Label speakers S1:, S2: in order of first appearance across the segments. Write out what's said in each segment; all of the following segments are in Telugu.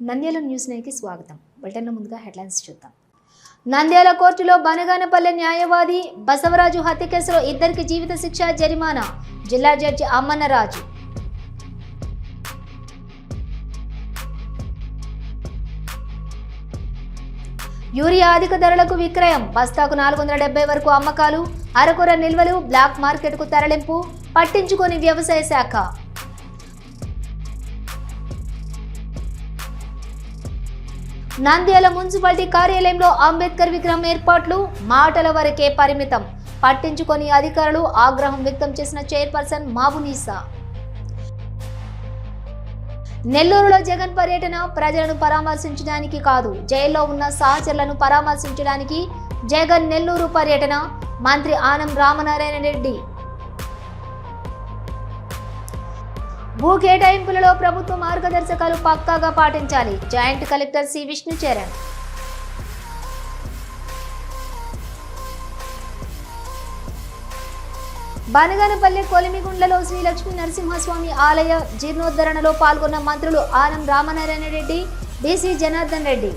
S1: నంద్యాల న్యూస్ నైన్కి స్వాగతం. బులెటిన్లో ముందుగా హెడ్లైన్స్ చూద్దాం. నంద్యాల కోర్టులో బనగానపల్లె న్యాయవాది బసవరాజు హత్య కేసులో ఇద్దరికి జీవిత శిక్ష జరిమానా. జిల్లా జడ్జి అమ్మన్నరాజు. యూరియా అధిక ధరలకు విక్రయం. బస్తాకు నాలుగు వందల డెబ్బై వరకు అమ్మకాలు. అరకొర నిల్వలు బ్లాక్ మార్కెట్కు తరలింపు. పట్టించుకొని వ్యవసాయ శాఖ. నంద్యాల మున్సిపాలిటీ కార్యాలయంలో అంబేద్కర్ విగ్రహం ఏర్పాట్లు మాటల వరకే పరిమితం. పట్టించుకొని అధికారులు ఆగ్రహం వ్యక్తం చేసిన చైర్పర్సన్ మాబునీసా నెల్లూరులో జగన్ పర్యటన ప్రజలను పరామర్శించడానికి కాదు జైల్లో ఉన్న సహచరులను పరామర్శించడానికి జగన్ నెల్లూరు పర్యటన. మంత్రి ఆనం రామనారాయణ రెడ్డి భూ కేటాయింపులలో ప్రభుత్వ మార్గదర్శకాలు పక్కాగా పాటించాలి. Joint collector C. Vishnu Charan Banaganapalli కొలిమిగుండ్లలో Sri Lakshmi Narasimhaswamy ఆలయ జీర్ణోద్ధరణలో పాల్గొన్న మంత్రులు ఆనం రామనారాయణ రెడ్డి బీసీ జనార్దన్ రెడ్డి.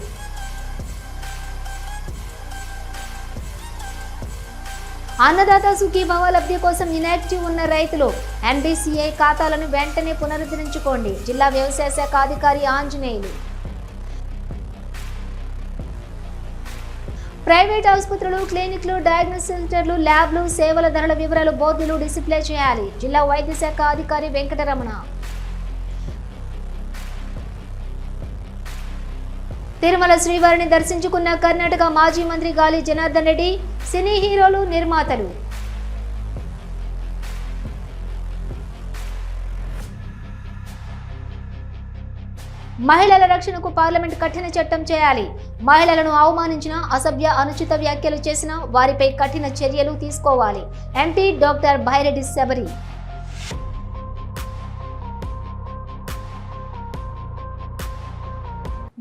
S1: అన్నదాత సుఖీభావ లబ్ధి కోసం ఇనాక్టివ్ ఉన్న రైతులు ఎన్బిసిఐ ఖాతాలను వెంటనే పునరుద్ధరించుకోండి. జిల్లా వ్యవసాయ శాఖ అధికారి ఆంజనేయులు. ప్రైవేట్ ఆసుపత్రులు క్లినిక్లు డయాగ్నోస్ సెంటర్లు ల్యాబ్లు సేవల ధరల వివరాలు బోర్డులు డిసిప్లే చేయాలి. జిల్లా వైద్య శాఖ అధికారి వెంకటరమణ. తిరుమల శ్రీవారిని దర్శించుకున్న కర్ణాటక మాజీ మంత్రి గాలి జనార్దన్ రెడ్డి సినీ హీరోలు నిర్మాతలు. మహిళల రక్షణకు పార్లమెంట్ కఠిన చట్టం చేయాలి. మహిళలను అవమానించిన అసభ్య అనుచిత వ్యాఖ్యలు చేసిన వారిపై కఠిన చర్యలు తీసుకోవాలి. MP doctor Byreddy Shabari.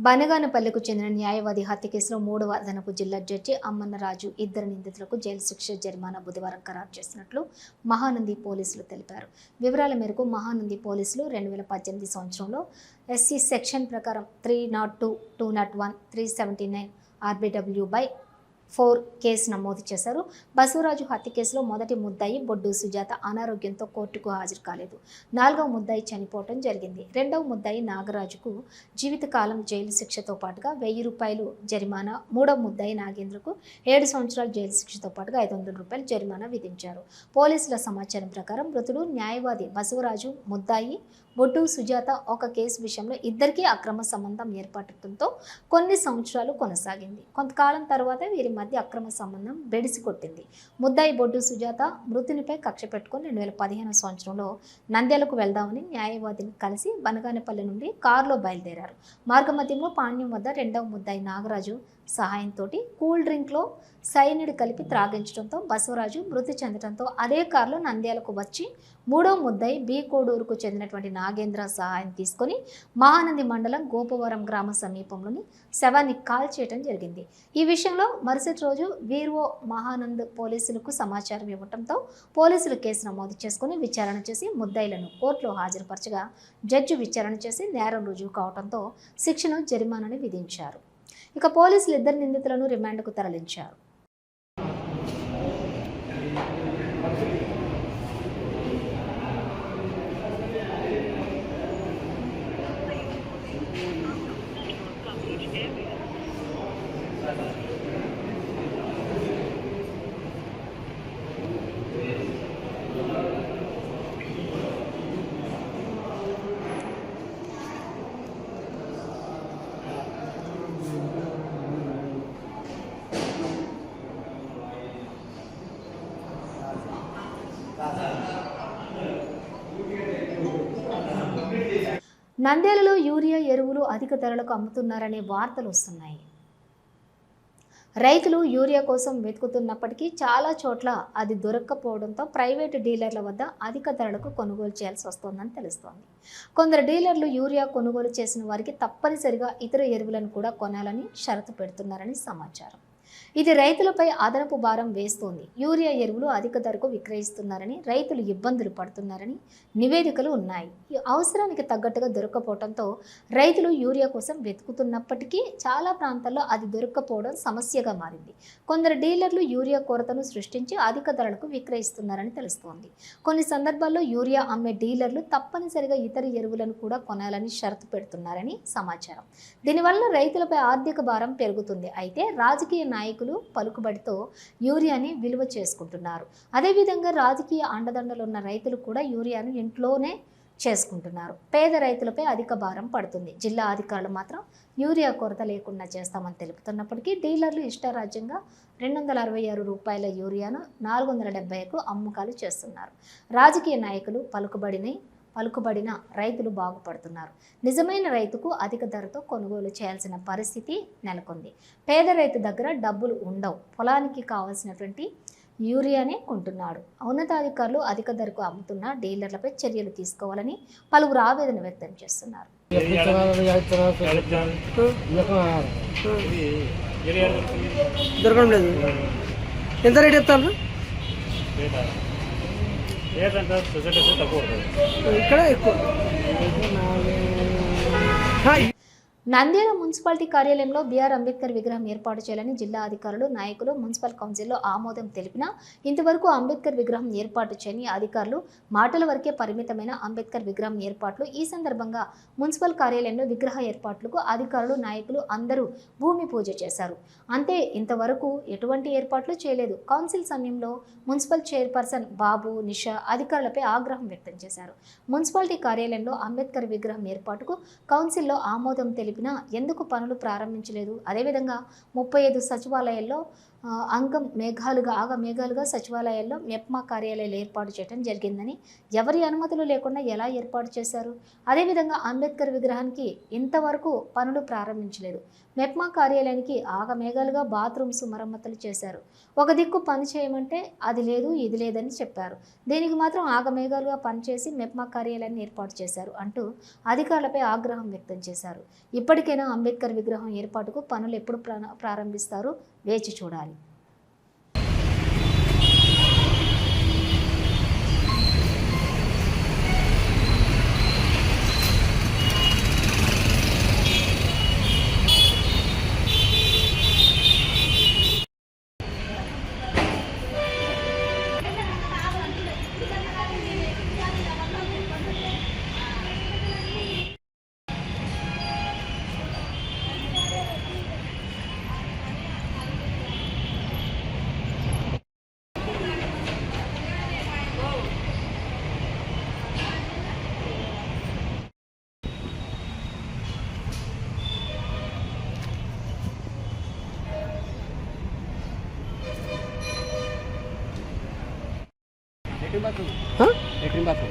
S1: బనగానపల్లెకు చెందిన న్యాయవాది హత్య కేసులో మూడవ అదనపు జిల్లా జడ్జి అమ్మన్నరాజు ఇద్దరు నిందితులకు జైలు శిక్ష జరిమానా బుధవారం ఖరారు చేసినట్లు మహానంది పోలీసులు తెలిపారు. వివరాల మేరకు మహానంది పోలీసులు రెండు వేల పద్దెనిమిది సంవత్సరంలో ఎస్సీ సెక్షన్ ప్రకారం three nought two two nought one three seventy nine RBW by four case నమోదు చేశారు. బసవరాజు హత్య కేసులో మొదటి ముద్దాయి బొడ్డు సుజాత అనారోగ్యంతో కోర్టుకు హాజరు కాలేదు. నాలుగవ ముద్దాయి చనిపోవటం జరిగింది. రెండవ ముద్దాయి నాగరాజుకు జీవితకాలం జైలు శిక్షతో పాటుగా వెయ్యి రూపాయలు జరిమానా మూడవ ముద్దాయి నాగేంద్రకు ఏడు సంవత్సరాల జైలు శిక్షతో పాటుగా ఐదు వందల రూపాయలు జరిమానా విధించారు. పోలీసుల సమాచారం ప్రకారం మృతుడు న్యాయవాది బసవరాజు ముద్దాయి బొట్టు సుజాత ఒక కేసు విషయంలో ఇద్దరికీ అక్రమ సంబంధం ఏర్పడటంతో కొన్ని సంవత్సరాలు కొనసాగింది. కొంతకాలం తర్వాత వీరి మధ్య అక్రమ సంబంధం బెడిసి కొట్టింది ముద్దాయి బొడ్డు సుజాత మృతునిపై కక్ష పెట్టుకుని రెండు వేల పదిహేను సంవత్సరంలో నంద్యాలకు వెళ్దామని న్యాయవాదిని కలిసి బనగానపల్లి నుండి కారులో బయలుదేరారు. మార్గమధ్యంలో పాణ్యం వద్ద రెండవ ముద్దాయి నాగరాజు సహాయంతో కూల్ డ్రింక్లో సైనిడ్ కలిపి త్రాగించడంతో బసవరాజు మృతి చెందడంతో అదే కారులో నంద్యాలకు వచ్చి మూడో ముద్దై బి కోడూరుకు చెందినటువంటి నాగేంద్ర సహాయం తీసుకొని మహానంది మండలం గోపవరం గ్రామ సమీపంలోని శవాన్ని కాల్ చేయడం జరిగింది. ఈ విషయంలో మరుసటి రోజు వీర్ఓ మహానంద్ పోలీసులకు సమాచారం ఇవ్వడంతో పోలీసులు కేసు నమోదు చేసుకుని విచారణ చేసి ముద్దాయిలను కోర్టులో హాజరుపరచగా జడ్జి విచారణ చేసి నేరం రుజువు కావడంతో శిక్షను జరిమానాను విధించారు. ఇక పోలీసులు ఇద్దరు నిందితులను రిమాండ్కు తరలించారు. నంద్యాలలో యూరియా ఎరువులు అధిక ధరలకు అమ్ముతున్నారనే వార్తలు వస్తున్నాయి. రైతులు యూరియా కోసం వెతుకుతున్నప్పటికీ చాలా చోట్ల అది దొరక్కపోవడంతో ప్రైవేటు డీలర్ల వద్ద అధిక ధరలకు కొనుగోలు చేయాల్సి వస్తోందని తెలుస్తోంది. కొందరు డీలర్లు యూరియా కొనుగోలు చేసిన వారికి తప్పనిసరిగా ఇతర ఎరువులను కూడా కొనాలని షరతు పెడుతున్నారని సమాచారం. ఇది రైతులపై అదనపు భారం వేస్తోంది. యూరియా ఎరువులు అధిక ధరకు విక్రయిస్తున్నారని రైతులు ఇబ్బందులు పడుతున్నారని నివేదికలు ఉన్నాయి. ఈ అవసరానికి తగ్గట్టుగా దొరకపోవడంతో రైతులు యూరియా కోసం వెతుకుతున్నప్పటికీ చాలా ప్రాంతాల్లో అది దొరక్కపోవడం సమస్యగా మారింది. కొందరు డీలర్లు యూరియా కొరతను సృష్టించి అధిక ధరలకు విక్రయిస్తున్నారని తెలుస్తోంది. కొన్ని సందర్భాల్లో యూరియా అమ్మే డీలర్లు తప్పనిసరిగా ఇతర ఎరువులను కూడా కొనాలని షరతు పెడుతున్నారని సమాచారం. దీనివల్ల రైతులపై ఆర్థిక భారం పెరుగుతుంది. అయితే రాజకీయ నాయకులు పలుకుబడితో యూరియాని విలువ చేసుకుంటున్నారు. అదేవిధంగా రాజకీయ అండదండలు ఉన్న రైతులు కూడా యూరియాను ఇంట్లోనే చేసుకుంటున్నారు. పేద రైతులపై అధిక భారం పడుతుంది. జిల్లా అధికారులు మాత్రం యూరియా కొరత లేకుండా చేస్తామని తెలుపుతున్నప్పటికీ డీలర్లు ఇష్టారాజ్యంగా రెండు వందల అరవై ఆరు రూపాయల యూరియాను నాలుగు వందల డెబ్బైకు అమ్మకాలు చేస్తున్నారు. రాజకీయ నాయకులు పలుకుబడిని పలుకుబడిన రైతులు బాగుపడుతున్నారు. నిజమైన రైతుకు అధిక ధరతో కొనుగోలు చేయాల్సిన పరిస్థితి నెలకొంది. పేద రైతు దగ్గర డబ్బులు ఉండవు. పొలానికి కావాల్సినటువంటి యూరియానే కొంటున్నాడు. ఉన్నతాధికారులు అధిక ధరకు అమ్ముతున్న డీలర్లపై చర్యలు తీసుకోవాలని పలువురు ఆవేదన వ్యక్తం చేస్తున్నారు.
S2: దొరకడం లేదు. ఎంత రేట్ చెప్తారు?
S3: లేదంటే ఫెసిలిటీస్ తక్కువ
S2: ఇక్కడ ఎక్కువ.
S1: నంద్యాల మున్సిపాలిటీ కార్యాలయంలో బీఆర్ అంబేద్కర్ విగ్రహం ఏర్పాటు చేయాలని జిల్లా అధికారులు నాయకులు మున్సిపల్ కౌన్సిల్లో ఆమోదం తెలిపినా ఇంతవరకు అంబేద్కర్ విగ్రహం ఏర్పాటు చేయని అధికారులు మాటల వరకే పరిమితమైన అంబేద్కర్ విగ్రహం ఏర్పాట్లు ఈ సందర్భంగా మున్సిపల్ కార్యాలయంలో విగ్రహ ఏర్పాట్లకు అధికారులు నాయకులు అందరూ భూమి పూజ చేశారు. అంతే ఇంతవరకు ఎటువంటి ఏర్పాట్లు చేయలేదు. కౌన్సిల్ సమయంలో మున్సిపల్ చైర్పర్సన్ బాబు నిషా అధికారులపై ఆగ్రహం వ్యక్తం చేశారు. మున్సిపాలిటీ కార్యాలయంలో అంబేద్కర్ విగ్రహం ఏర్పాటుకు కౌన్సిల్లో ఆమోదం తెలిపి తెలిపినా ఎందుకు పనులు ప్రారంభించలేదు? అదేవిధంగా ముప్పై ఐదు సచివాలయాల్లో అంగం మేఘాలుగా ఆగ మేఘాలుగా సచివాలయాల్లో మెప్మా కార్యాలయాలు ఏర్పాటు చేయడం జరిగిందని ఎవరి అనుమతులు లేకుండా ఎలా ఏర్పాటు చేశారు? అదేవిధంగా అంబేద్కర్ విగ్రహానికి ఇంతవరకు పనులు ప్రారంభించలేదు. మెప్మా కార్యాలయానికి ఆగ మేఘాలుగా బాత్రూమ్స్ మరమ్మతులు చేశారు. ఒక దిక్కు పని చేయమంటే అది లేదు ఇది లేదని చెప్పారు. దీనికి మాత్రం ఆగమేఘాలుగా పనిచేసి మెప్మా కార్యాలయాన్ని ఏర్పాటు చేశారు అంటూ అధికారులపై ఆగ్రహం వ్యక్తం చేశారు. ఇప్పటికైనా అంబేద్కర్ విగ్రహం ఏర్పాటుకు పనులు ఎప్పుడు ప్రా- ప్రారంభిస్తారో వేచి చూడాలి.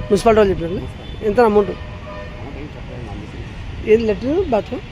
S2: మున్సిపాలిటీ వాళ్ళు చెప్పారు ఎంత అమౌంట్? ఏది లెటర్ బాత్రూమ్.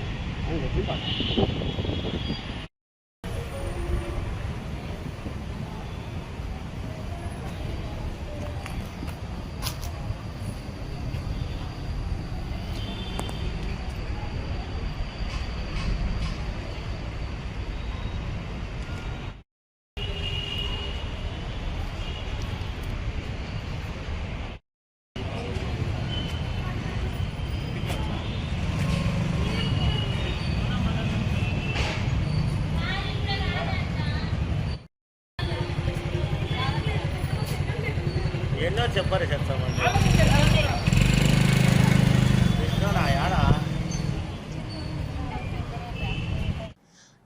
S3: ఎన్నో చెప్పారు చెప్తామండి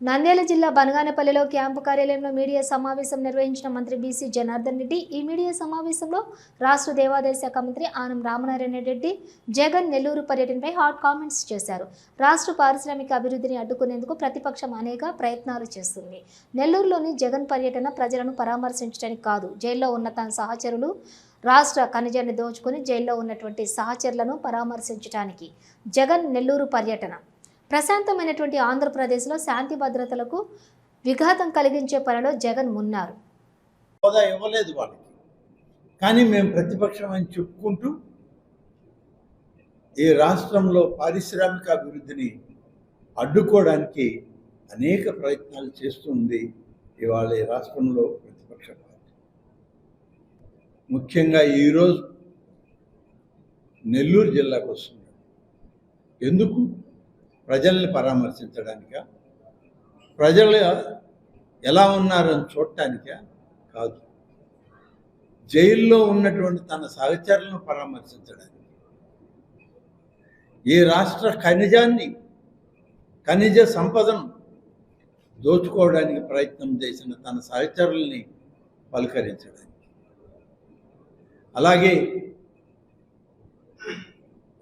S1: నంద్యాల జిల్లా బనగానపల్లిలో క్యాంపు కార్యాలయంలో మీడియా సమావేశం నిర్వహించిన మంత్రి బీసీ జనార్దన్ రెడ్డి ఈ మీడియా సమావేశంలో రాష్ట్ర దేవాదాయ శాఖ మంత్రి ఆనం రామనారాయణ రెడ్డి జగన్ నెల్లూరు పర్యటనపై హాట్ కామెంట్స్ చేశారు. రాష్ట్ర పారిశ్రామిక అభివృద్ధిని అడ్డుకునేందుకు ప్రతిపక్షం అనేక ప్రయత్నాలు చేస్తుంది. నెల్లూరులోని జగన్ పర్యటన ప్రజలను పరామర్శించడానికి కాదు జైల్లో ఉన్న తన సహచరులు రాష్ట్ర ఖనిజాన్ని దోచుకుని జైల్లో ఉన్నటువంటి సహచరులను పరామర్శించడానికి జగన్ నెల్లూరు పర్యటన. ప్రశాంతమైనటువంటి ఆంధ్రప్రదేశ్లో శాంతి భద్రతలకు విఘాతం కలిగించే పనిలో జగన్ మున్నారు.
S4: హోదా ఇవ్వలేదు వాళ్ళకి. కానీ మేము ప్రతిపక్షం అని చెప్పుకుంటూ ఈ రాష్ట్రంలో పారిశ్రామిక అభివృద్ధిని అడ్డుకోవడానికి అనేక ప్రయత్నాలు చేస్తుంది ఇవాళ ఈ రాష్ట్రంలో ముఖ్యంగా ఈరోజు నెల్లూరు జిల్లాకు వస్తున్నాడు ఎందుకు? ప్రజల్ని పరామర్శించడానిక? ప్రజలు ఎలా ఉన్నారని చూడటానికా? కాదు. జైల్లో ఉన్నటువంటి తన సహచరులను పరామర్శించడానికి. ఈ రాష్ట్ర ఖనిజాన్ని ఖనిజ సంపదను దోచుకోవడానికి ప్రయత్నం చేసిన తన సహచరుల్ని పలకరించడానికి. అలాగే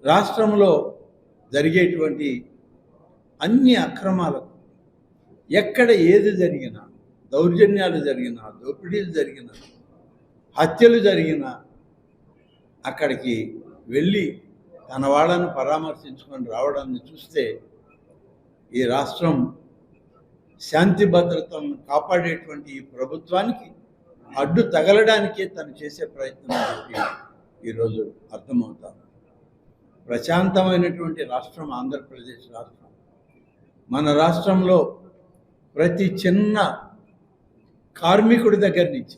S4: రాష్ట్రంలో జరిగేటువంటి అన్ని అక్రమాలకు ఎక్కడ ఏది జరిగినా దౌర్జన్యాలు జరిగినా దోపిడీలు జరిగినా హత్యలు జరిగినా అక్కడికి వెళ్ళి తన వాళ్ళను పరామర్శించుకొని రావడాన్ని చూస్తే ఈ రాష్ట్రం శాంతి భద్రతలను కాపాడేటువంటి ఈ ప్రభుత్వానికి అడ్డు తగలడానికే తను చేసే ప్రయత్నం ఈరోజు అర్థమవుతాను ప్రశాంతమైనటువంటి రాష్ట్రం ఆంధ్రప్రదేశ్ రాష్ట్రం. మన రాష్ట్రంలో ప్రతి చిన్న కార్మికుడి దగ్గర నుంచి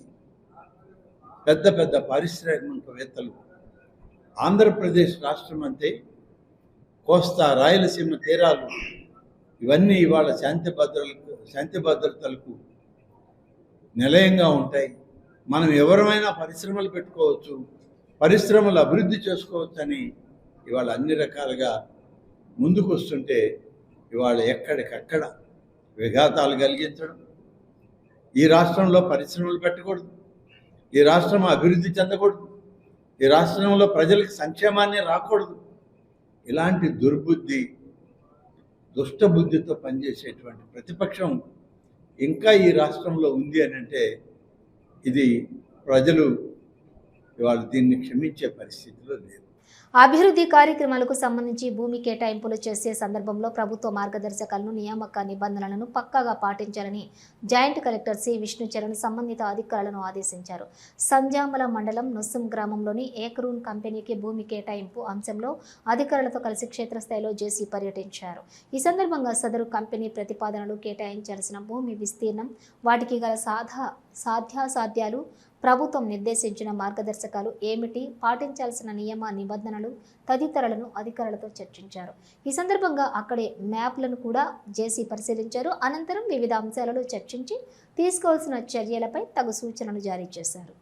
S4: పెద్ద పెద్ద పారిశ్రామికవేత్తలు ఆంధ్రప్రదేశ్ రాష్ట్రం అంటే కోస్తా రాయలసీమ తీరాలు ఇవన్నీ ఇవాళ శాంతి భద్రతలకు శాంతి భద్రతలకు నిలయంగా ఉంటాయి. మనం ఎవరమైనా పరిశ్రమలు పెట్టుకోవచ్చు పరిశ్రమలు అభివృద్ధి చేసుకోవచ్చు అని ఇవాళ అన్ని రకాలుగా ముందుకు వస్తుంటే ఇవాళ ఎక్కడికక్కడ విఘాతాలు కలిగించడం. ఈ రాష్ట్రంలో పరిశ్రమలు పెట్టకూడదు. ఈ రాష్ట్రం అభివృద్ధి చెందకూడదు. ఈ రాష్ట్రంలో ప్రజలకు సంక్షేమాన్ని రాకూడదు. ఇలాంటి దుర్బుద్ధి దుష్టబుద్ధితో పనిచేసేటువంటి ప్రతిపక్షం ఇంకా ఈ రాష్ట్రంలో ఉంది అని అంటే ఇది ప్రజలు వాళ్ళు దీన్ని క్షమించే పరిస్థితిలో లేదు.
S1: అభివృద్ధి కార్యక్రమాలకు సంబంధించి భూమి కేటాయింపులు చేసే సందర్భంలో ప్రభుత్వ మార్గదర్శకాలను నియామక నిబంధనలను పక్కాగా పాటించాలని జాయింట్ కలెక్టర్ సి. విష్ణుచరణ్ సంబంధిత అధికారులను ఆదేశించారు. సంజామల మండలం నొస్సం గ్రామంలోని ఏకరూన్ కంపెనీకి భూమి కేటాయింపు అంశంలో అధికారులతో కలిసి క్షేత్రస్థాయిలో జేసీ పర్యటించారు. ఈ సందర్భంగా సదరు కంపెనీ ప్రతిపాదనలు కేటాయించాల్సిన భూమి విస్తీర్ణం వాటికి గల సాధా సాధ్యాసాధ్యాలు ప్రభుత్వం నిర్దేశించిన మార్గదర్శకాలు ఏమిటి? పాటించాల్సిన నియమ నిబంధనలు తదితరులను అధికారులతో చర్చించారు. ఈ సందర్భంగా అక్కడే మ్యాప్లను కూడా జేసీ పరిశీలించారు. అనంతరం వివిధ అంశాలలో చర్చించి తీసుకోవాల్సిన చర్యలపై తగు సూచనలు జారీ చేశారు.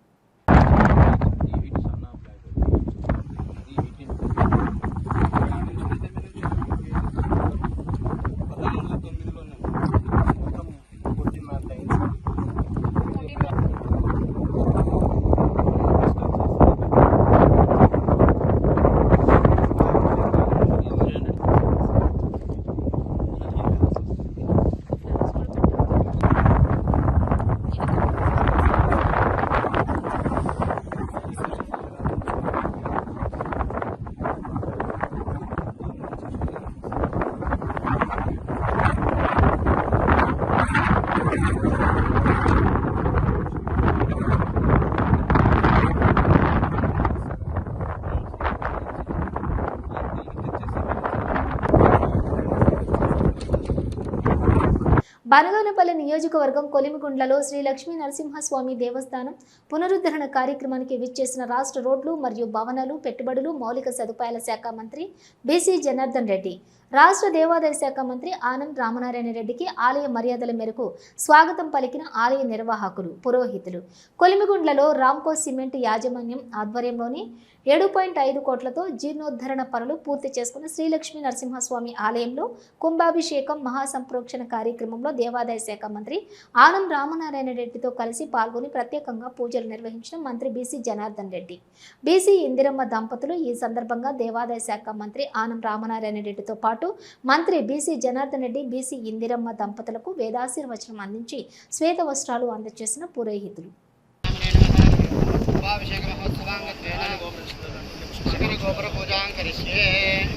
S1: బనగానపల్లి నియోజకవర్గం కొలిమిగుండ్లలో శ్రీ లక్ష్మీ నరసింహస్వామి దేవస్థానం పునరుద్ధరణ కార్యక్రమానికి విచ్చేసిన రాష్ట్ర రోడ్లు మరియు భవనాలు పెట్టుబడులు మౌలిక సదుపాయాల శాఖ మంత్రి బీసీ జనార్దన్ రెడ్డి. రాష్ట్ర దేవాదాయ శాఖ మంత్రి ఆనంద్ రామనారాయణ రెడ్డికి ఆలయ మర్యాదల మేరకు స్వాగతం పలికిన ఆలయ నిర్వాహకులు పురోహితులు. కొలిమిగుండ్లలో రామ్కో సిమెంట్ యాజమాన్యం ఆధ్వర్యంలోని ఏడు పాయింట్ ఐదు కోట్లతో జీర్ణోద్ధరణ పనులు పూర్తి చేసుకున్న శ్రీలక్ష్మీ నరసింహస్వామి ఆలయంలో కుంభాభిషేకం మహాసంప్రోక్షణ కార్యక్రమంలో దేవాదాయ శాఖ మంత్రి ఆనం రామనారాయణ రెడ్డితో కలిసి పాల్గొని ప్రత్యేకంగా పూజలు నిర్వహించిన మంత్రి బీసీ జనార్దన్ రెడ్డి. బీసీ ఇందిరమ్మ దంపతులు ఈ సందర్భంగా దేవాదాయ శాఖ మంత్రి ఆనం రామనారాయణ రెడ్డితో పాటు మంత్రి బీసీ జనార్దన్ రెడ్డి బీసీ ఇందిరమ్మ దంపతులకు వేదాశీర్వచనం అందించి శ్వేత వస్త్రాలు అందజేసిన పురోహితులు.
S5: గోపుర విసృజేత్.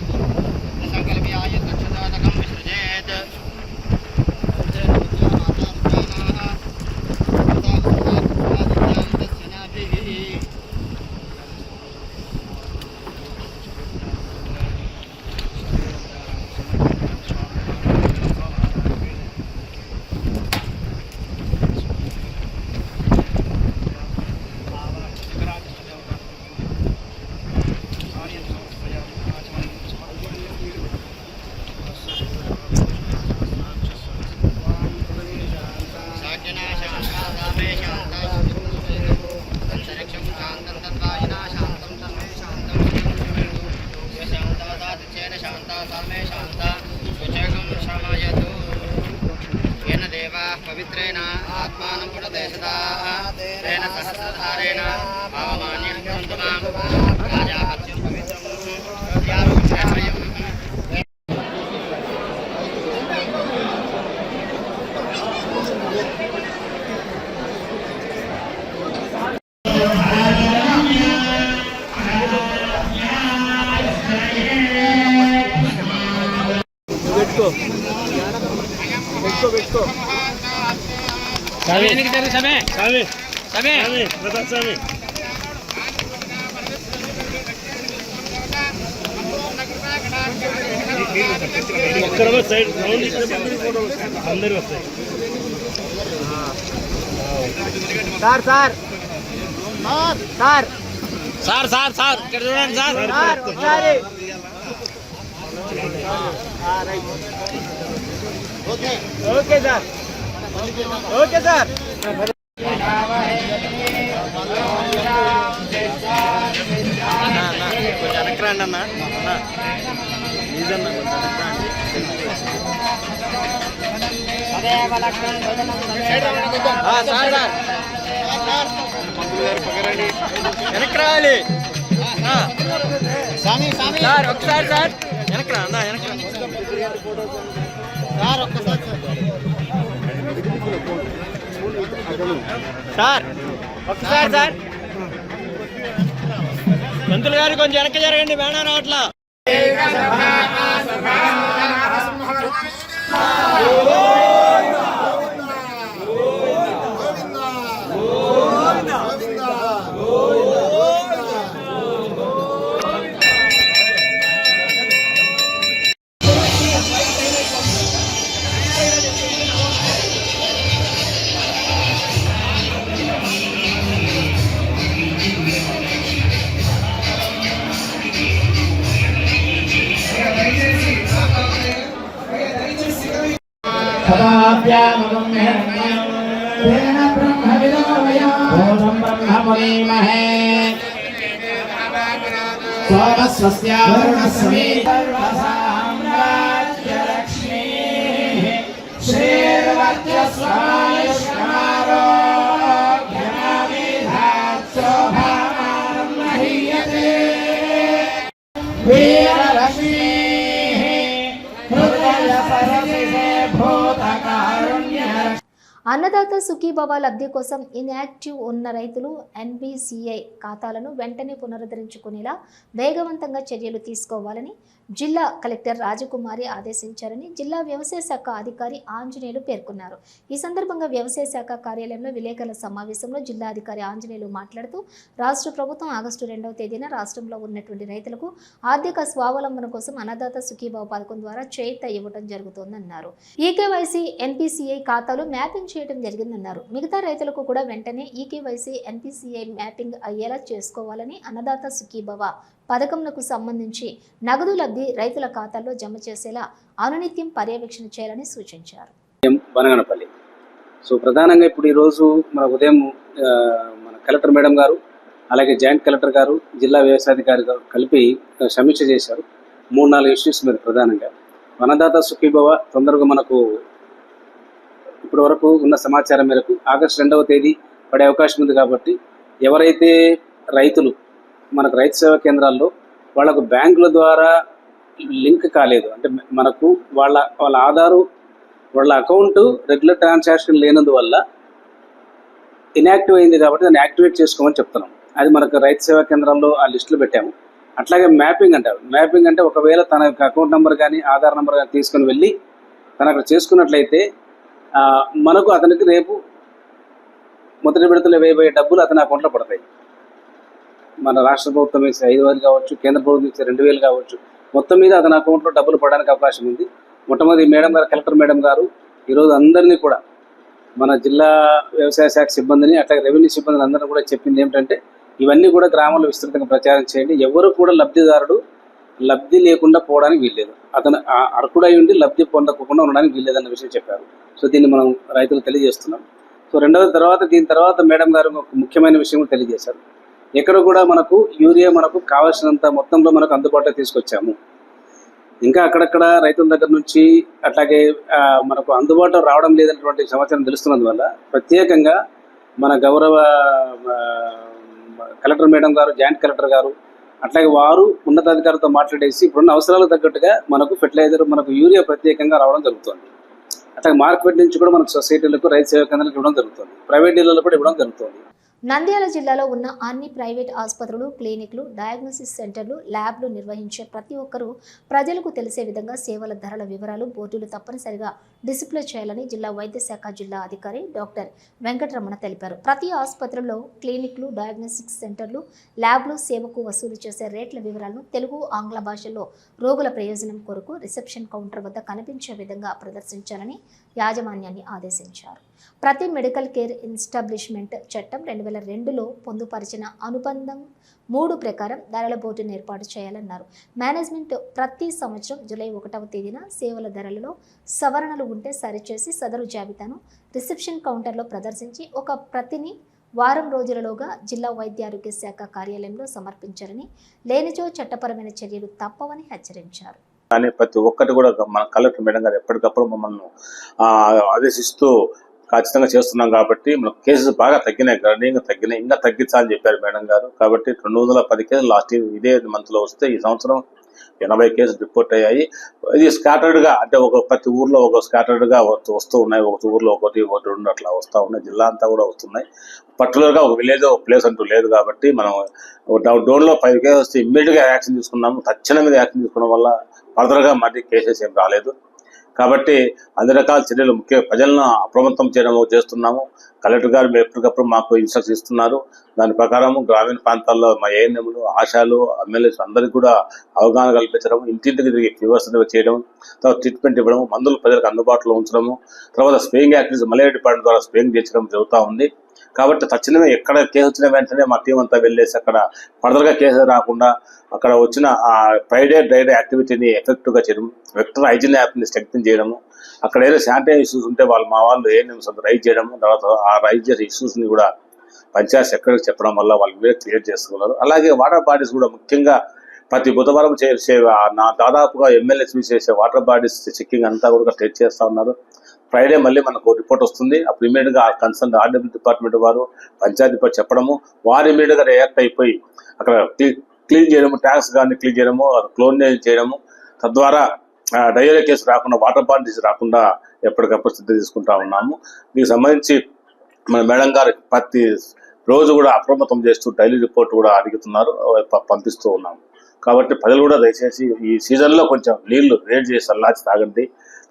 S3: ఒక్కరు సైడ్ రౌండ్ ఇక్కడ ఫోటో అందరూ వస్తాయి
S2: sir sir sir
S3: sir sir sir ఇక్కడ చూడండి సార్
S2: సార్ ఒకసారి ఓకే సార్ ఓకే సార్.
S3: కొంచెం వెనక్రండి అన్న అన్న కొంచెం
S2: సార్ సార్. వెనక్కి సార్ ఒకసారి సార్
S3: వెనక్రా అన్న వెనక్రా
S2: సార్. సార్ ఒకసారి సార్. మంత్రులు గారు కొంచెం వెనక్కి జరగండి వేణా రావట్లా ब्रह्मविदमहे सोमस्वस्यावरुणस्मी साम्राज्यलक्ष्मीः श्रीर्वर्चस्वाय शमारोग्यमाविधात्सोभामानं महीयते वीरलक्ष्मी
S1: అన్నదాత సుఖీభవ లబ్ధి కోసం ఇన్యాక్టివ్ ఉన్న రైతులు ఎన్బిసిఐ ఖాతాలను వెంటనే పునరుద్ధరించుకునేలా వేగవంతంగా చర్యలు తీసుకోవాలని జిల్లా కలెక్టర్ రాజకుమారి ఆదేశించారని జిల్లా వ్యవసాయ శాఖ అధికారి ఆంజనేయులు పేర్కొన్నారు. ఈ సందర్భంగా వ్యవసాయ శాఖ కార్యాలయంలో విలేకరుల సమావేశంలో జిల్లా అధికారి ఆంజనేయులు మాట్లాడుతూ రాష్ట్ర ప్రభుత్వం ఆగస్టు రెండవ తేదీన రాష్ట్రంలో ఉన్నటువంటి రైతులకు ఆర్థిక స్వావలంబన కోసం అన్నదాత సుఖీభావ పథకం ద్వారా చేత ఇవ్వడం జరుగుతోందన్నారు. ఈకేవైసీ ఎన్పిసిఐ ఖాతాలు మ్యాపింగ్ చేయడం జరిగిందన్నారు. మిగతా రైతులకు కూడా వెంటనే ఈకేవైసీ ఎన్పిసిఐ మ్యాపింగ్ అయ్యేలా చేసుకోవాలని అన్నదాత సుఖీభవ పథకంకు సంబంధించి నగదు లబ్ధి రైతుల ఖాతాల్లో జమ చేసేలా అనునిత్యం పర్యవేక్షణ చేయాలని సూచించారు.
S6: బనగనపల్లి. సో ప్రధానంగా ఇప్పుడు ఈరోజు మన ఉదయం మన కలెక్టర్ మేడం గారు అలాగే జాయింట్ కలెక్టర్ గారు జిల్లా వ్యవసాయాధికారి గారు కలిపి సమీక్ష చేశారు. మూడు నాలుగు ఇష్యూస్ మీద ప్రధానంగా. వనదాత సుఖీభవ తొందరగా మనకు ఇప్పటి వరకు ఉన్న సమాచారం మేరకు ఆగస్టు రెండవ తేదీ పడే అవకాశం ఉంది కాబట్టి ఎవరైతే రైతులు మనకు రైతు సేవా కేంద్రాల్లో వాళ్ళకు బ్యాంకుల ద్వారా లింక్ కాలేదు. అంటే మనకు వాళ్ళ వాళ్ళ ఆధారు వాళ్ళ అకౌంట్ రెగ్యులర్ ట్రాన్సాక్షన్ లేనందువల్ల ఇన్యాక్టివ్ అయింది కాబట్టి దాన్ని యాక్టివేట్ చేసుకోమని చెప్తున్నాం. అది మనకు రైతు సేవా కేంద్రాల్లో ఆ లిస్టులు పెట్టాము. అట్లాగే మ్యాపింగ్ అంటారు. మ్యాపింగ్ అంటే ఒకవేళ తన యొక్క అకౌంట్ నెంబర్ కానీ ఆధార్ నెంబర్ కానీ తీసుకొని వెళ్ళి తను అక్కడ చేసుకున్నట్లయితే మనకు అతనికి రేపు మొదటి విడతలు వేయబోయే డబ్బులు అతని అకౌంట్లో పడతాయి. మన రాష్ట్ర ప్రభుత్వం వేసే ఐదు వేలు కావచ్చు కేంద్ర ప్రభుత్వం ఇచ్చే రెండు వేలు కావచ్చు మొత్తం మీద అతని అకౌంట్లో డబ్బులు పడడానికి అవకాశం ఉంది. మొట్టమొదటి మేడం గారు కలెక్టర్ మేడం గారు ఈరోజు అందరినీ కూడా మన జిల్లా వ్యవసాయ శాఖ సిబ్బందిని అట్లాగే రెవెన్యూ సిబ్బందిని అందరినీ కూడా చెప్పింది ఏమిటంటే ఇవన్నీ కూడా గ్రామాల్లో విస్తృతంగా ప్రచారం చేయండి. ఎవరు కూడా లబ్ధిదారుడు లబ్ధి లేకుండా పోవడానికి వీల్లేదు. అతను ఆ అర్హుడై ఉండి లబ్ధి పొందకుండా ఉండడానికి వీల్లేదన్న విషయం చెప్పారు. సో దీన్ని మనం రైతులు తెలియజేస్తున్నాం. సో రెండవ తర్వాత దీని తర్వాత మేడం గారు ఒక ముఖ్యమైన విషయం తెలియజేశారు. ఎక్కడ కూడా మనకు యూరియా మనకు కావాల్సినంత మొత్తంలో మనకు అందుబాటులో తీసుకొచ్చాము. ఇంకా అక్కడక్కడ రైతుల దగ్గర నుంచి అట్లాగే మనకు అందుబాటులో రావడం లేదన్నటువంటి సమాచారం తెలుస్తున్నందువల్ల ప్రత్యేకంగా మన గౌరవ కలెక్టర్ మేడం గారు జాయింట్ కలెక్టర్ గారు అట్లాగే వారు ఉన్నతాధికారులతో మాట్లాడేసి ఇప్పుడున్న అవసరాలకు తగ్గట్టుగా మనకు ఫెర్టిలైజర్ మనకు యూరియా ప్రత్యేకంగా రావడం జరుగుతుంది. అట్లాగే మార్కెట్ నుంచి కూడా మనకు సొసైటీలకు రైతు సేవా కేంద్రాలకు ఇవ్వడం జరుగుతుంది. ప్రైవేట్ డీలర్లు కూడా ఇవ్వడం జరుగుతుంది.
S1: నంద్యాల జిల్లాలో ఉన్న అన్ని ప్రైవేట్ ఆసుపత్రులు క్లినిక్లు డయాగ్నోసిస్ సెంటర్లు ల్యాబ్లు నిర్వహించే ప్రతి ఒక్కరూ ప్రజలకు తెలిసే విధంగా సేవల ధరల వివరాలు బోర్డులు తప్పనిసరిగా డిస్ప్లే చేయాలని జిల్లా వైద్య శాఖ జిల్లా అధికారి డాక్టర్ వెంకటరమణ తెలిపారు. ప్రతి ఆసుపత్రిలో క్లినిక్లు డయాగ్నోస్టిక్స్ సెంటర్లు ల్యాబ్లు సేవకు వసూలు చేసే రేట్ల వివరాలను తెలుగు ఆంగ్ల భాషల్లో రోగుల ప్రయోజనం కొరకు రిసెప్షన్ కౌంటర్ వద్ద కనిపించే విధంగా ప్రదర్శించాలని యాజమాన్యాన్ని ఆదేశించారు. ప్రతి మెడికల్ కేర్ ఇన్స్టాబ్లిష్మెంట్ చట్టం రెండు వేల రెండులో పొందుపరిచిన అనుబంధం మూడు ప్రకారం ధరల బోర్డును ఏర్పాటు చేయాలన్నారు. మేనేజ్మెంట్ ప్రతి సంవత్సరం జూలై ఒకటవ తేదీన సేవల ధరలలో సవరణలు ఉంటే సరిచేసి సదరు జాబితాను రిసెప్షన్ కౌంటర్లో ప్రదర్శించి ఒక ప్రతిని వారం రోజులలోగా జిల్లా వైద్య ఆరోగ్య శాఖ కార్యాలయంలో సమర్పించాలని లేనిచో చట్టపరమైన చర్యలు తప్పవని హెచ్చరించారు.
S7: కానీ ప్రతి ఒక్కటి కూడా మన కలెక్టర్ మేడం గారు ఎప్పటికప్పుడు మమ్మల్ని ఆదేశిస్తూ ఖచ్చితంగా చేస్తున్నాం కాబట్టి మన కేసెస్ బాగా తగ్గినాయి గణనీయంగా తగ్గినాయి ఇంకా తగ్గించాలని చెప్పారు మేడం గారు. కాబట్టి రెండు వందల పది కేసులు లాస్ట్ ఇయర్ ఇదే మంత్లో వస్తే ఈ సంవత్సరం ఎనభై కేసులు రిపోర్ట్ అయ్యాయి. ఇది స్కాటర్డ్గా గా అంటే ఒక ప్రతి ఊర్లో ఒక స్కాటర్డ్గా గా వస్తూ వస్తూ ఉన్నాయి. ఒక ఊర్లో ఒకటి ఒకటి రెండు అట్లా వస్తూ ఉన్నాయి. జిల్లా అంతా కూడా వస్తున్నాయి. Particular గా ఒక విలేజ్ ఒక ప్లేస్ అంటూ లేదు కాబట్టి మనం డోన్లో ఫైవ్ వస్తే ఇమ్మీడియట్గా యాక్షన్ తీసుకున్నాము. తక్షణం మీద యాక్షన్ తీసుకోవడం వల్ల ఫర్దర్గా మళ్ళీ కేసెస్ ఏం రాలేదు. కాబట్టి అన్ని రకాల చర్యలు ముఖ్య ప్రజలను అప్రమత్తం చేయడం చేస్తున్నాము. కలెక్టర్ గారు ఎప్పటికప్పుడు మాకు ఇన్స్ట్రక్షన్ ఇస్తున్నారు. దాని ప్రకారం గ్రామీణ ప్రాంతాల్లో మా ఏఎన్ఎంలు ఆశాలు ఎమ్మెల్యేస్ అందరికీ కూడా అవగాహన కల్పించడం ఇంటింటికి తిరిగి ఫీవర్స్ చేయడం తర్వాత ట్రీట్మెంట్ ఇవ్వడం మందులు ప్రజలకు అందుబాటులో ఉంచడము తర్వాత స్ప్రేయింగ్ యాక్టివిటీస్ మలేరియా డిపార్ట్మెంట్ ద్వారా స్ప్రేయింగ్ చేయించడం జరుగుతూ ఉంది. కాబట్టి తక్షణమే ఎక్కడ కేసు వచ్చిన వెంటనే మా టీం అంతా వెళ్ళేసి అక్కడ ఫర్దర్గా కేసు రాకుండా అక్కడ వచ్చిన ఆ ఫ్రైడే డ్రైడే యాక్టివిటీని ఎఫెక్టివ్గా చేయడం వెక్టర్ హైజీన్ యాప్ని స్ట్రెంగ్తన్ చేయడము అక్కడ ఏదో శానిటైజ్ ఇష్యూస్ ఉంటే వాళ్ళు మా వాళ్ళు ఏ నిమిషం రైజ్ చేయడము తర్వాత ఆ రైజ్ చేసే ఇష్యూస్ని కూడా పంచాయత్ సెక్రటరీకి చెప్పడం వల్ల వాళ్ళు మీరే క్లియర్ చేసుకున్నారు. అలాగే వాటర్ బాడీస్ కూడా ముఖ్యంగా ప్రతి బుధవారం చేసే నా దాదాపుగా ఎమ్మెల్యేస్ చేసే వాటర్ బాడీస్ చెక్కింగ్ అంతా కూడా టెస్ట్ చేస్తూ ఉన్నారు. ఫ్రైడే మళ్ళీ మనకు రిపోర్ట్ వస్తుంది. అప్పుడు immediate గా కన్సర్న్ ఆర్డబ్ల్యూ డిపార్ట్మెంట్ వారు పంచాయతీ డిపార్ట్ చెప్పడము. వారు immediate గా రియాక్ట్ అయిపోయి అక్కడ క్లీన్ చేయడము ట్యాంక్స్ కానీ క్లీన్ చేయడము క్లోన్ చేయడము. తద్వారా డయేరియా కేసు రాకుండా వాటర్ బాడీస్ రాకుండా ఎప్పటికప్పుడు సిద్ధం తీసుకుంటా ఉన్నాము. దీనికి సంబంధించి మన మేడం గారు ప్రతి రోజు కూడా అప్రమత్తం చేస్తూ డైలీ రిపోర్ట్ కూడా అడుగుతున్నారు పంపిస్తూ ఉన్నాము. కాబట్టి ప్రజలు కూడా దయచేసి ఈ సీజన్లో కొంచెం నీళ్ళు రేట్ చేసి చల్లార్చి తాగండి.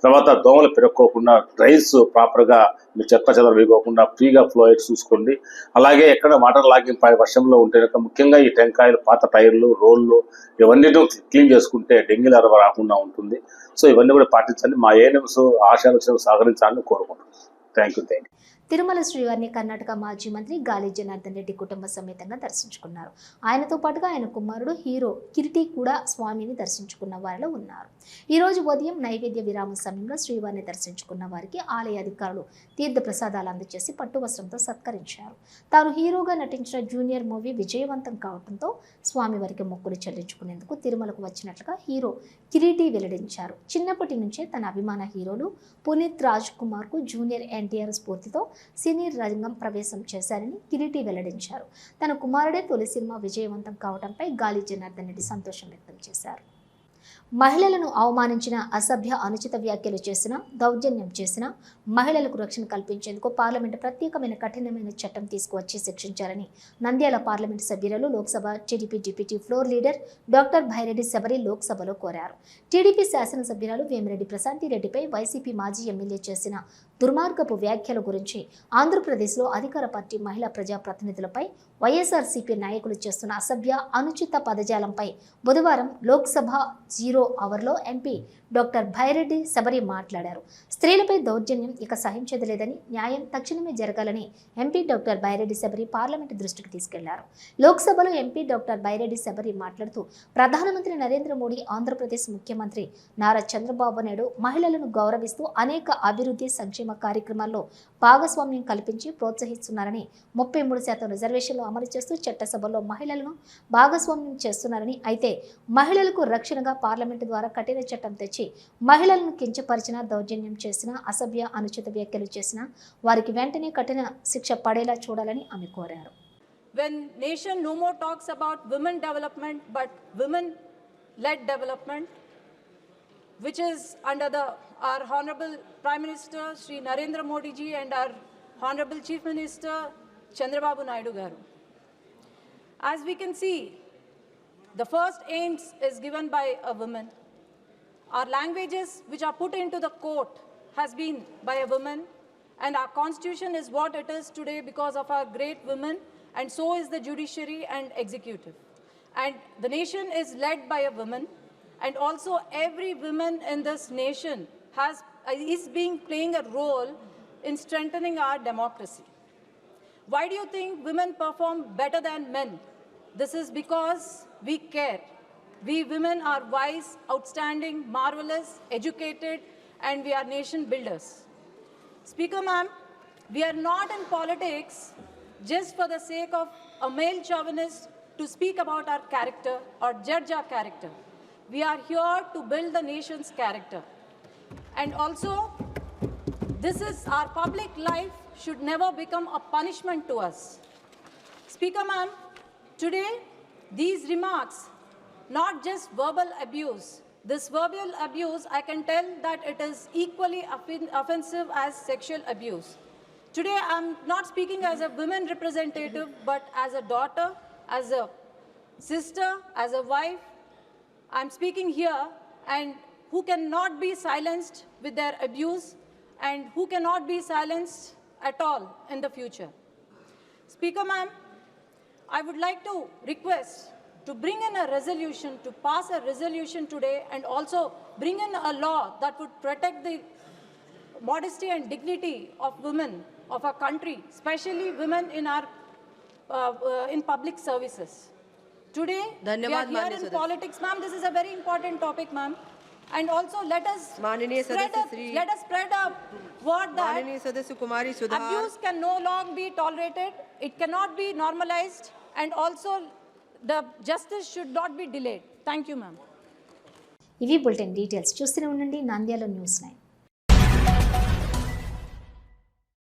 S7: తర్వాత దోమలు పెరుక్కోకుండా డ్రైన్స్ ప్రాపర్గా మీ చెత్త చెదలు వేయకోకుండా ఫ్రీగా ఫ్లో అయ్యి చూసుకోండి. అలాగే ఎక్కడ వాటర్ లాగింగ్ పై వర్షంలో ఉంటే కనుక ముఖ్యంగా ఈ టెంకాయలు పాత టైర్లు రోళ్ళు ఇవన్నీ క్లీన్ చేసుకుంటే డెంగ్యూ లర్వ రాకుండా ఉంటుంది. సో ఇవన్నీ కూడా పాటించండి. మా ఏఎన్ఎంస్ ఆశాలు సహకరించాలని కోరుకుంటున్నాను thank you thank you
S1: Tirumala శ్రీవారిని కర్ణాటక మాజీ మంత్రి గాలి జనార్దన్ రెడ్డి కుటుంబ సమేతంగా దర్శించుకున్నారు. ఆయనతో పాటుగా ఆయన కుమారుడు హీరో కిరిటి కూడా స్వామిని దర్శించుకున్న వారిలో ఉన్నారు. ఈరోజు ఉదయం నైవేద్య విరామ సమయంలో శ్రీవారిని దర్శించుకున్న వారికి ఆలయ అధికారులు తీర్థ ప్రసాదాలు అందజేసి పట్టు వస్త్రంతో సత్కరించారు. తాను హీరోగా నటించిన జూనియర్ మూవీ విజయవంతం కావడంతో స్వామివారికి మొక్కులు చెల్లించుకునేందుకు తిరుమలకు వచ్చినట్లుగా హీరో కిరీటి వెల్లడించారు. చిన్నప్పటి నుంచే తన అభిమాన హీరోలు పునీత్ రాజ్ కుమార్కు జూనియర్ ఎన్టీఆర్ స్ఫూర్తితో సినీ రంగం ప్రవేశం చేశారని కిరీటి వెల్లడించారు. తన కుమారుడే తొలి సినిమా విజయవంతం కావడంపై గాలి జనార్దన్ రెడ్డి సంతోషం వ్యక్తం చేశారు. మహిళలను అవమానించిన అసభ్య అనుచిత వ్యాఖ్యలు చేసిన దౌర్జన్యం చేసిన మహిళలకు రక్షణ కల్పించేందుకు పార్లమెంట్ ప్రత్యేకమైన కఠినమైన చట్టం తీసుకువచ్చి శిక్షించాలని నంద్యాల పార్లమెంటు సభ్యులు Lok Sabha TDP deputy floor leader doctor Byreddy Shabari లోక్సభలో కోరారు. టీడీపీ శాసనసభ్యురాలు వేమిరెడ్డి ప్రశాంతి రెడ్డిపై వైసీపీ మాజీ ఎమ్మెల్యే చేసిన దుర్మార్గపు వ్యాఖ్యల గురించి ఆంధ్రప్రదేశ్లో అధికార పార్టీ మహిళా ప్రజాప్రతినిధులపై వైఎస్ఆర్సీపీ నాయకులు చేస్తున్న అసభ్య అనుచిత పదజాలంపై బుధవారం లోక్సభ జీరో అవర్లో ఎంపీ డాక్టర్ భైరెడ్డి శబరి మాట్లాడారు. స్త్రీలపై దౌర్జన్యం ఇక సహించదలేదని న్యాయం తక్షణమే జరగాలని MP doctor Byreddy Shabari parliament దృష్టికి తీసుకెళ్ళారు. లోక్సభలో ఎంపీ డాక్టర్ బైరెడ్డి శబరి మాట్లాడుతూ ప్రధానమంత్రి నరేంద్ర మోడీ ఆంధ్రప్రదేశ్ ముఖ్యమంత్రి నారా చంద్రబాబు నాయుడు మహిళలను గౌరవిస్తూ అనేక అభివృద్ధి సంక్షేమ కార్యక్రమాల్లో భాగస్వామ్యం కల్పించి ప్రోత్సహిస్తున్నారని ముప్పై మూడు శాతం రిజర్వేషన్లు అమలు చేస్తూ చట్టసభలో మహిళలను భాగస్వామ్యం చేస్తున్నారని అయితే మహిళలకు రక్షణగా పార్లమెంటు ద్వారా కఠిన చట్టం తెచ్చి మహిళలను కించపరిచిన దౌర్జన్యం చేసిన అసభ్య అనుచిత వ్యాఖ్యలు చేసిన వారికి వెంటనే కఠిన శిక్ష పడేలా చూడాలని ఆమె కోరారు.
S8: When nation no more talks about women development but women led development which is under the our honorable prime minister Sri Narendra Modi ji and our honorable chief minister Chandrababu Naidu garu. As we can see the first aims is given by a woman. Our languages which are put into the court has been by a woman and our constitution is what it is today because of our great women and so is the judiciary and executive. And the nation is led by a woman and also every woman in this nation has is being playing a role in strengthening our democracy why do you think women perform better than men? This is because we care. We women are wise, outstanding, marvelous, educated, and we are nation builders. Speaker, ma'am, we are not in politics just for the sake of a male chauvinist to speak about our character or judge our character. We are here to build the nation's character. And also, this is our public life should never become a punishment to us. Speaker ma'am, today these remarks, not just verbal abuse, this verbal abuse, I can tell that it is equally offensive as sexual abuse. Today I'm not speaking as a women representative, but as a daughter, as a sister, as a wife, I'm speaking here and who cannot be silenced with their abuse and who cannot be silenced at all in the future. Speaker ma'am, I would like to request to bring in a resolution, to pass a resolution today and also bring in a law that would protect the modesty and dignity of women of our country, especially women in our uh, uh, in public services. Today, we are
S9: धन्यवाद,
S8: here
S9: माननीय
S8: in
S9: सदस्य।
S8: politics, ma'am. This is a very important topic, ma'am. And also, let us
S9: माननीय
S8: spread
S9: सदस्य
S8: a,
S9: Shri-
S8: let us spread a word that
S9: माननीय सदस्य कुमारी सुधार
S8: abuse can no longer be tolerated. It cannot be normalized, and also the justice should not be delayed. Thank you, ma'am.
S1: ఇవి బులెటిన్ డీటెయిల్స్ చూస్తూనే ఉండండి నంద్యాల న్యూస్ నైన్